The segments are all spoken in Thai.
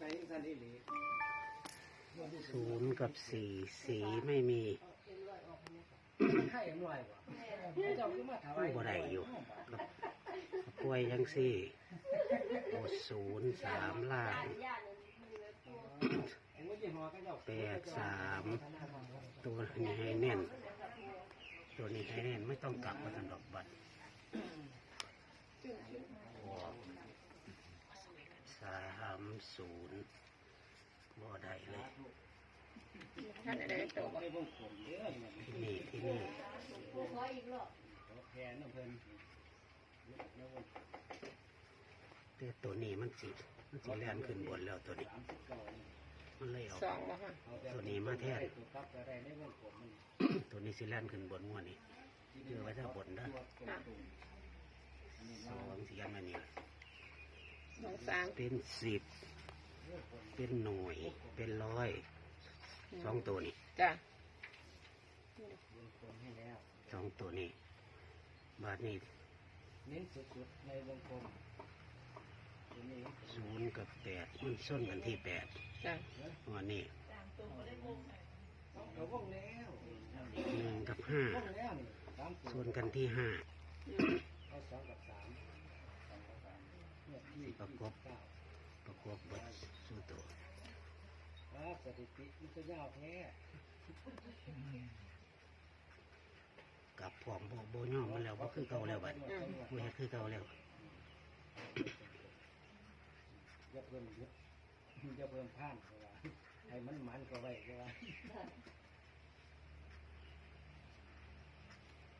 ในสันนิหลีศูนย์กับสี่สีไม่มีไข่หน่อยกว่าเจ้าคือมาถวายบ่ได้อยู่กับกับป่วยยังสี่โอศูนย์สามล่างแปดสามตัวนี้ให้แน่น ตัวนี้ให้แน่นไม่ต้องกลับมาตันดอกบัตร สามศูนย์บ่ได้เลยท่านอะไรตัวในวงกลมเด้อเนี่ยที่นี่ที่นี่แทนน้ำเพิ่นแต่ตัวนี้มันสิมันสิแล่นขึ้นบนแล้วตัวนี้สามสิบเก้านี่มันเลยออกสองบ่ค่ะเอาแต่ตัวนี้มาแทนตัวกับอะไรในวงกลมมันตัวนี้สิแล่นขึ้นบนงวดนี้เจอไว้ถ้าบนนะตัวตรงๆอันนี้สองเสียมานี่ สองสามเป็นสิบ เป็นหน่วย เป็นร้อย สองตัวนี้จ้ะวงกลมให้แล้วสองตัวนี้ บาทนี้เน้นสุดๆในวงกลมตัวนี้ศูนย์กับแปดมันส้นกันที่แปดจ้ะวันนี้เราวงแล้วหนึ่งกับห้าวงแล้วนี่สามตัวส่วนกันที่ห้า ที่ประกบเก้าประกอบเบัตสู้ตัวอ่าสถิติมันก็ยาวแท้กับผอมโบโบย่อมมันแล้วก็คือเก่าแล้วบัดบ่เฮ็ดคือเก่าแล้วอย่าเพิ่มเยอะอย่าเพิ่มผ่านเขาว่าให้มันมันก็ไว้เขาว่า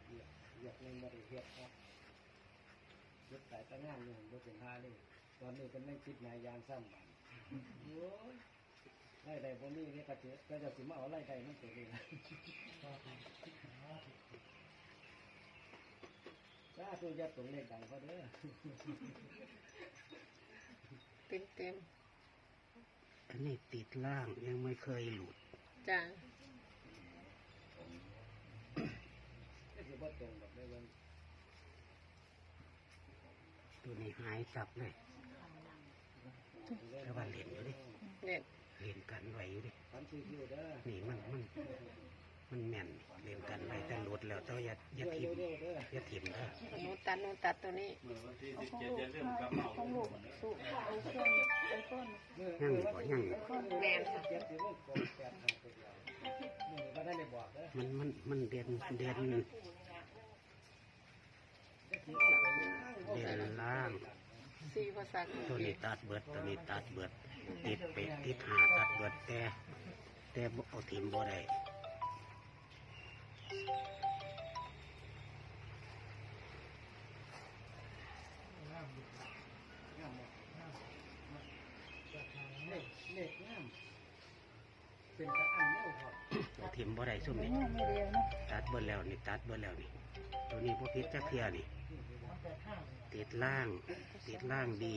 เหยียบเหยียบในบริเวณครับ ยกสายตะงานอยู่ยกเป็นห้าเลยตอนนี้เป็นไม่คิดนายยางซ้ำบันโอ้ยไล่ใดพวกนี้เนี่ยกระเจี๊ยก็จะสิมาเอาไล่ใดมันเกิดเองจ้าตัวยัดตรงเลขดังเขาเด้อเต็มเต็มอันนี้ติดล่างยังไม่เคยหลุดจ้ะก็คือว่าตรงแบบได้วัน ตัวนี้หายสับเลยแต่ว่าเหรียญอยู่ดิเน็ตเหรียญกันไว้อยู่ดิพันชื่อคิวเด้อนี่มันมันมันแม่นเหรียญกันไว้แต่หลุดแล้วแต่ว่าอย่าอย่าเร็วทิ่มเร็วเด้ออย่าทิ่มนะหนูตัดหนูตัดตัวนี้ของลูกสุไอโฟนไอโฟนยังอยู่บ่ยังอยู่แมนค่ะเจ็ดสิบโมงกดแปดห้าตัวเดียวนี่ก็ได้เลยบอกเด้อมันมันมันเด่นเด่น เด่นล่าง สี่ภาษาตัวนี้ตัดเบิดตัวนี้ตัดเบิด ติดเป็ดติดหาตัดเบิดแต่แต่บ่เอาทิ่มบ่ได้เลขเลขงามเป็นตะอันเนี้ยครับเอาทิ่มบ่ได้ซุ่มนี่ตัดเบิดแล้วนี่ตัดเบิดแล้วนี่ตัวนี้พวกพิษจักเทียนี่ ติดล่าง ติดล่างดี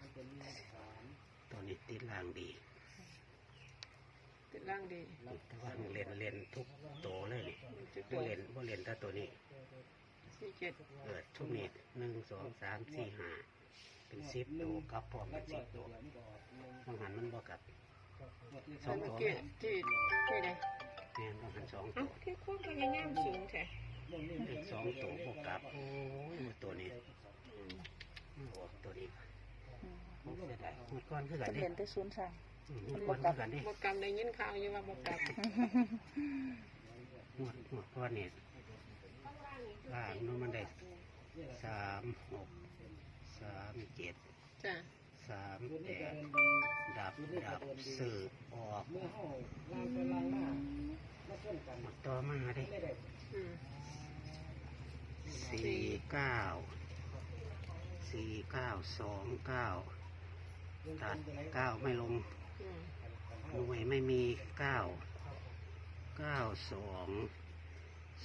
มันเป็นเลขสามตัวนี้ติดล่างดีติดล่างดีแต่ว่าเล่นเล่นทุกโตวเลยนี่บ่เล่นบ่เล่นแต่ตัวนี้สี่เจ็ดเออทุกนี้หนึ่งสองสามสี่ห้าเป็นสิบตัวกับพร้อมรัเป็บนรสิอบงตัตัววเดียวนี่ก็ออกหนึ่งบางหันมันบ่กลับสองตัวเมื่อกี้ที่ที่ใดแม่นบางหันสองเอ้าตัวคือควบกันยังงามสูงแท้ เป็นสองตัวบ่กลับโอ้ยตัวนี้อืมโอ้ตัวนี้โอ้เสียดายหมดก้อนคือกันดิเรียนแต่ศูนย์สามอืมหมดก้อนคือกันดิบกกรรมได้ยินข่าวอยู่ว่าบกกรรมหมดหมดก้อนเนี่ยล่างนู้นมันได้สามหกสามเจ็ดจ้ะสามตัวแปนี้ก็ดเดินดีดับดับสืบออกเมื่อเขาล่างไปล่างมามาชนกันหมดต่อมาดิไม่ได้อืม สี่เก้าสี่เก้าสองเก้าตัดเก้าไม่ลงอืมหน่วยไม่มีเก้าเก้าสอง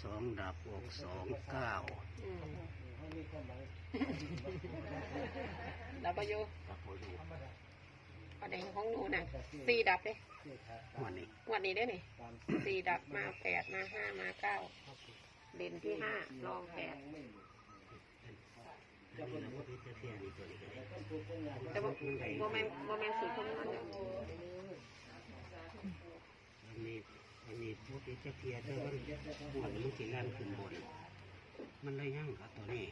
สองดับอกสองเก้าอืมเขามีความหมายดับประโยดับโบอยู่ประเด็นของหนูน่ะสี่ดับเลยที่ขาดหัวนี้งวันนี้ได้นี่ตามสี่ดับมาแปดมาห้ามาเก้า เด่นที่ห้ารองแปดไม่มีตจะเป็นเราบ่ผิดจักเทียนี่ตัวนี้ก็ได้ต้นทุนต้นยางแต่ว่าบ่แม่นบ่แม่นสูตรคำนวณเนาะอันนี้อันนี้บ่ผิดจักเทียแต่ว่าหัวนี่มันสิแล่นขึ้นบน มันเลยยั่งกับตัวนี้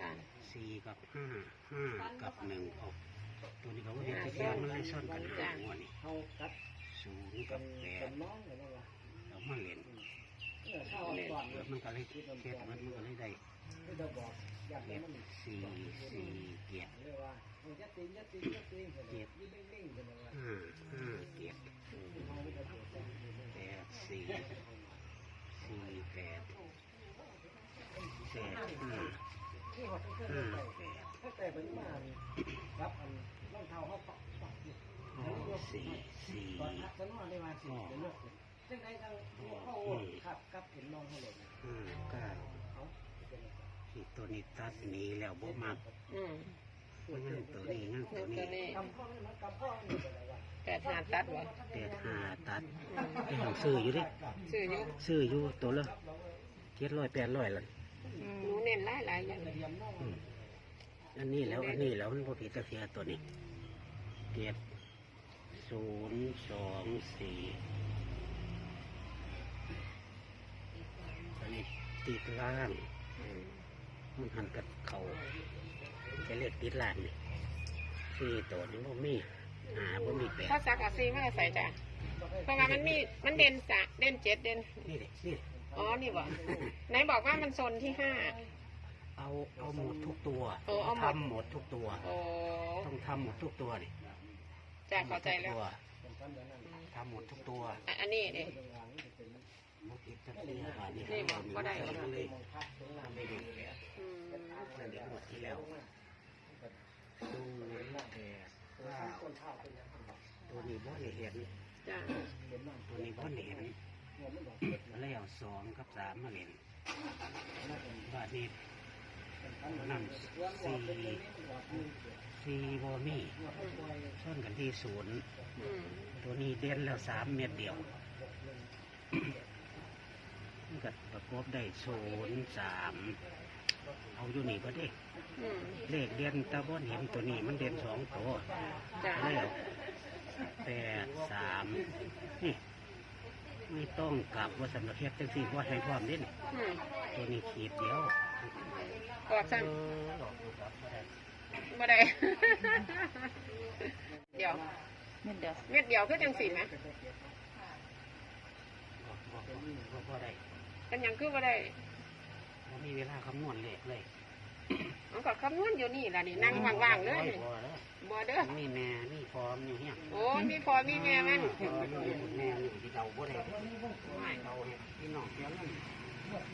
จ้ะสี่กับห้าห้ากับหนึ่งออกตัวนี้ก็บ่ผิดจักเทียมันเลยซ่อนกันหาหัวนี่เขากัดศูนย์เป็กับนแปเป็ดนน้องเลยนะว่าแล้วมาเล่น มันก็เลยเฮ็ดมันมันก็เลยได้เราบอกอยากให้เจ็ดมันสี่สี่เกียรติเกว่ายัดตียัดตียัดตีเจ็บยิ่งนิ่งๆเป็นอะไรห้าห้าเกียรติเขาไม่ได้เจ็บแปดสี่สี่แปดแปดห้าที่เองห้าแปดถ้าแต่เป็นมารับอันรองเท้าเขาปักปักอยู่อ๋อสี่สี่ ตอนนักฉันว่าได้มาสี่เป็นลูกซึ่งในทางเข้าขับกับเห็นน้องเขาเลยห้าเก้าเขาเป็นที่ตัวนี้ตัดหนี้แล้วบ่มักอืมมันงั้นตัวนี้งั้นคืตัอวนี้ตัวนี้กำพ่อไม่มันกำพ่อไม่เป็นไรวะแปดหาตัดบ่แปดห้าตัดไอ้หังซื้ออยู่ดิซื้ออยู่ซื้ออยู่ตัวละเจ็ดร้อยแปดร้อยละหนูเน้นหลายๆอย่างเรียมน้องอืมอันนี้แล้วอันนี้แล้วมันบ่ผิดตะเคียตัวนี้เจ็ดศูนย์สองสี่อันนี้ ติดล่างอืมมันหันกับเขาจะเรียกติดล่างนี่สี่ตัวนี้บ่มีหาบ่มีแปดถ้าซักเอาซีมาใส่จ้ะเพราะว่ามันมีมันเด่นสะเด่นเจ็ดเด่นนี่ดินี่ดิอ๋อนี่บ่ไหนบอกว่ามันโซนที่ห้าเอาเอาหมดทุกตัวเออเอาหมดทำหมดทุกตัวโอ้ต้องทำหมดทุกตัวดิจ้ะเข้าใจแล้วทำหมดทุกตัวอะอันนี้ เด้หมดอีกกทีบาทนี่บอกบ่ได้เลยอืมนั่นเด็กหมดที่แล้วดูแปดว่าตัวนี้บ่เห็นจ้ะตัวนี้บ่เห็นแล้วสองกับสามมาเล่นบาทนี้นั่นสี่สี่บ่มีชนกันที่ศูนย์ตัวนี้เด่นแล้วสามเม็ดเดียว มันก็ประกอบได้ศูนย์สามเอาอยู่นี่ก็ได้อืมเลขเด่นตะบนเห็นตัวนี้มันเด่นสองตัวจ้ะแล้วแปดสามนี่ไม่ต้องกลับว่าสำหรับเฮ็ดจังสี่ว่าให้ความเด่นอืมตัวนี้ขีดเดียวกอดซ้เออหลอกตัวกลับบ่ได้ำบ่ได้ เดี๋ยว เม็ดเดียวเม็ดเดียวคือจังสีไหมหลอกบอกว่าบ่ได้ เป็นหยังคือบ่ได้บ่มีเวลาคำนวณเลขเลยมันก็คำนวณอยู่นี่ล่ะนี่นั่งว่างๆเลยบ่แล้วบ่เด้อมีแม่มีพร้อมอยู่เนี่ยโอ้มีพอมีแม่มันพอมีแม่อยู่ที่เราบ่ได้ไม่เราเนี่ยพี่น้องเสียเงิน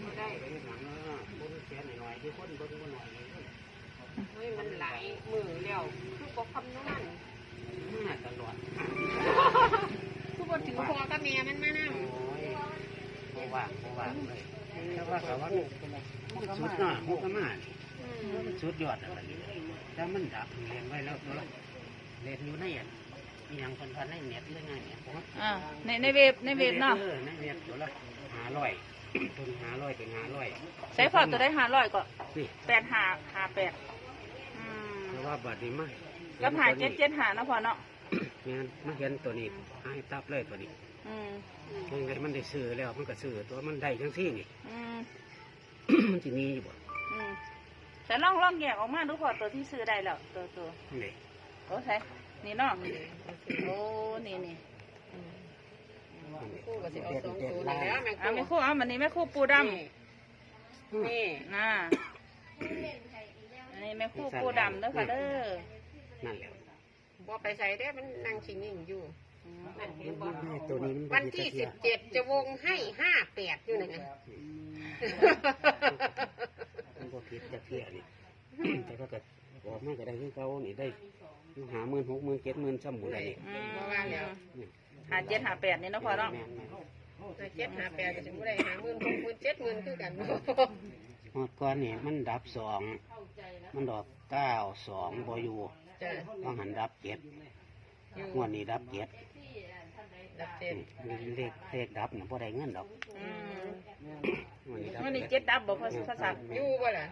บ่ได้ไปหนังเออคนเสียหน่อยๆที่คนเบิ่งบ่หน่อยเลยเฮ้ยมันหลายมือแล้วคือบ่คำนวณมาตลอดคือบ่ถือพอกับแม่มันมานํโอ้ยบ่ ว่างบ่ว่างเลยแต่ว่าก็ว่ามันสุดหน้ามันก็มานี่อืมมันสุดยอดอะไรนี่แต่มันดับเรียนไว้แล้วตัวละเรียนอยู่ในอันอีหยังคนพันในเน็ตหรือไงเนี่ยผมว่าอ่าในในเว็บในเว็บเนาะออในเน็ตตัวละห้าร้อยตัวห้าร้อยเป็นห้าร้อยใช้พอตัวได้หาร้อยก็นี่แปดหาหาแปดอืมเพราะว่าบัดนี้มาแล้วหาเจ็ดเจ็ดหานะพอเนาะเนี่ยมาเห็นตัวนี้ให้ตับเลยตัวนี้ อืมยังไงมันได้ซื้อแล้วมันก็ซื้อตัวมันได้จังซี่นี่ อืมมันจะมีอยู่บ่อืมแต่ลองลองแยกออกมาดูพอตัวที่ซื้อได้แล้วตัวตัวนี่โอ้ใช่นี่เนาะโอ้นี่นี่คู่ก็สิเอาสองตัวนี่แหล้วแม่งเอาไม่คู่เอามันนี้ไม่คู่ปูดนี่นี่ำน่ะอันนี้ไม่คู่ปูดำเด้อค่ะเด้อนั่นแหละบ่ไปใส่ได้อมันนั่งชิงนิ่งอยู่นั่นเห็นบ่ตัวนี้มัน วันที่สิบเจ็ดจะวงให้ห้าแปดอยู่นั่นไงมันบ่ผิดจักเที่ยนี่ แต่ก็เกิดออกมาก็ได้คือเก่านี่ได้หาหมื่นหกหมื่นเจ็ดหมื่นซ้ำหมดเลยอืมบ่ว่าแล้วหาเจ็ดหาแปดนี่เนาะพอเนาะแม่นแต่เจ็ดหาแปดก็จะบ่ได้หาหมื่นหกหมื่นเจ็ดหมื่นคือกันๆหอดก่อนนี่มันดับสองมันดอกเก้าสองบอยู่จ้ะต้องหันดับเจ็ดอยู่ งวดนี้ดับเจ็ดดับเจ็ดเลขเลขดับน่ะบ่ได้เงินดอกอืมงวดนี้ดับมันนี่เจ็เจ็ดดดับบอกภาษาอยู่บ่ล่ะ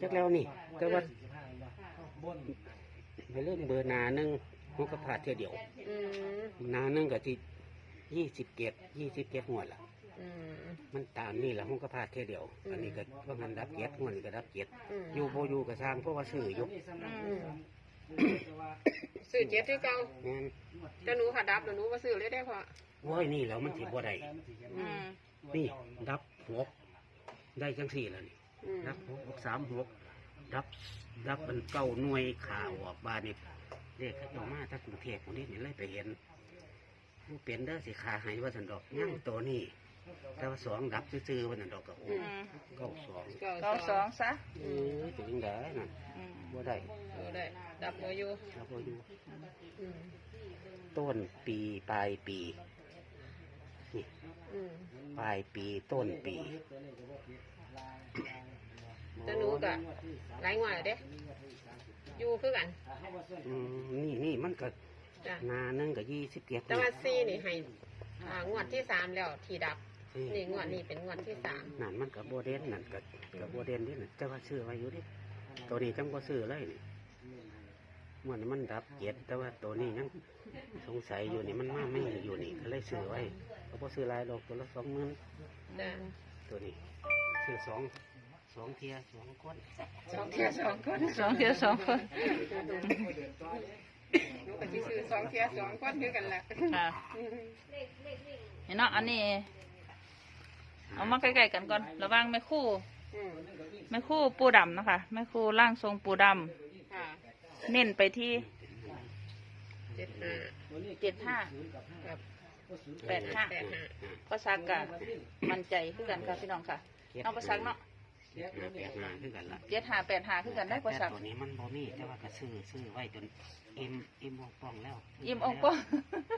จักแล้วนี่ แต่ว่าบนไปเรื่องเบอร์หนาหนึงหัวกระพาดเท่ยวเดียวอืมหนาหนึงก็ที่ยี่สิบเจ็ดยี่สิบเจ็ดหัวดละอืมมันตามนี่แหละหัวกระพาดเท่ยวเดียว อันนี้ก็ว่ามันรับเจ็ดหัวนี่ก็รับเจ็ดอืมอยู่โบอยู่กับสร้างเพราะว่าซื้ออยู่อืม ซื้อเจ็ดที่เก่างั้นจะหนูค่ะดับเดี๋ยวหนูมาซื้อเลยได้พอโอ้ยนี่แล้วมันสิบ่ได้อืมนี่ดับหกได้จังสี่แล้วนี่อืมดับหกหกสามหกดับดับมันเก้าหน่วยข่าวออกบานนี่เด็กเขาเจ้ามาถ้ากรุงเทพคนนี้นี่เลยไปเห็นผู้เปลี่ยนเด้อสิขาใหายว่าสันดอกย่างตัวนี้ แต่ว่าสองดับซื่อๆว่าสันดอกก็โอ้อืมเก้าสองเก้าเก้าสองซะเออถึงได้นั่นอืมบ่ได้เออได้ดับเบอร์อยู่ดับบ่อยู่อืมต้นปีปลายปีนี่อืมปลายปีต้นปีจะหนูกะหลายงวดแล้วเด้อยู่คือกันอืมนี่นี่มันก็จ้ะนาหนึงก็ยี่สิบเจ็ดแต่ว่าซีนี่ให้อ่างวดที่สามแล้วที่ดับ นี่งวดนี้เป็นงวดที่สามนั่นมันกับโบเดนนั่นกับกับโบเดนนี่นะแต่ว่าซื้อไว้อยู่ดิตัวนี้จังบ่ซื้อเลยนี่มันมันดับเจ็ดแต่ว่าตัวนี้ยังสงสัยอยู่นี่มันมาไม่อยู่นี่ก็เลยซื้อไว้ก็บ่ซื้อหลายดอกตัวละสองหมื่นจ้ะตัวนี้ซื้อสองสองเทียสองคนสองเทียสองคนสองเดียวสองคนหนูก็สิซื้อสองเทียสองคนคือกันแหละค่ะเห็นเนาะอันนี้ เอามาใกล้ๆกันก่อน ระหวังแม่คู่อืมแม่คู่ปูดำนะคะแม่คู่ร่างทรงปูดค่ะำเน้นไปที่เจ็ดห้าเจ็ดห้ากับแปดห้าแปดห้าภาษากะมั่นใจคือกันค่ะพี่น้องค่ะเอาภาษาเนาะ เจ็ดห้าแปดห้าคือกันละเจ็ดห้าแปดห้าคือกันได้ภาแต่ษาตัวนี้มันบ่มีแต่ว่าก็ซื้อซื้อไว้จนเอ็มเอ็มองป้องแล้วอิ่มองค์ป้อง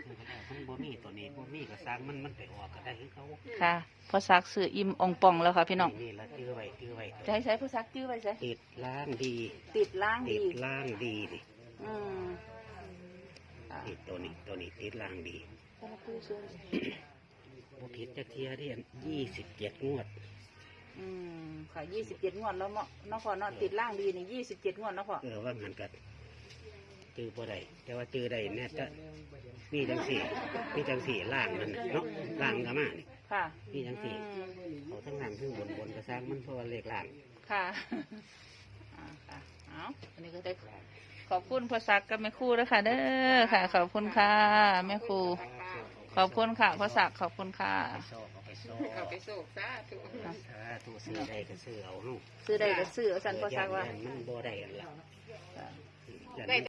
ซื้อไปแล้วมันบ่มีตัวนี้บ่มีก็สร้างมันมันไปออกก็ได้คือเขาค่ะภาษาสื่ออิ่มองค์ปองแล้วค่ะพี่น้องนี่ละตื้อไว้ตื้อไว้จะให้ใช้ภาษาจื้อไว้ใช้ติดล่างดี ติดล่างติดีดล่างดีนี่อืมอ่าติดตัวนี้ตัวนี้ติดล่างดีภาษาจื้อซื้อบ่ผิดจักเทียเดียนยี่สิบเจ็ดงวด อืมค่ะยี่สิบเจ็ดงวดแล้วเนาะเนาะพอเนาะติดล่างดีนี่ยี่สิบเจ็ดงวดเนาะพอเออว่างันกัดจื้อบ่ได้แต่ว่าจื้อได้แน่จะมีจังสี่มีจังสี่ล่างมันน่ะเนาะล่างก็มานี่ค่ะ มีจังสี่อืมเขาทั้งล่างทั้งบนบนก็สร้างมันเพราะว่าเลขล่างค่ะอ่าค่ะ เอาอันนี้ก็ได้ขอบคุณภาษากับแม่ครูด้วยค่ะเด้อค่ะ ขอบคุณค่ะแม่ครู ขอบคุณค่ะภาษาขอบคุณค่ะไปโซ่เอาไป โซ่เอาไปโศกซะถูกถ้าตัวซื้อได้ก็ซื้อเอาเนาะซื้อได้ก็ซื้อเอาสันภาษาว่าย่นมันบ่ได้อันละค่ะย่านได้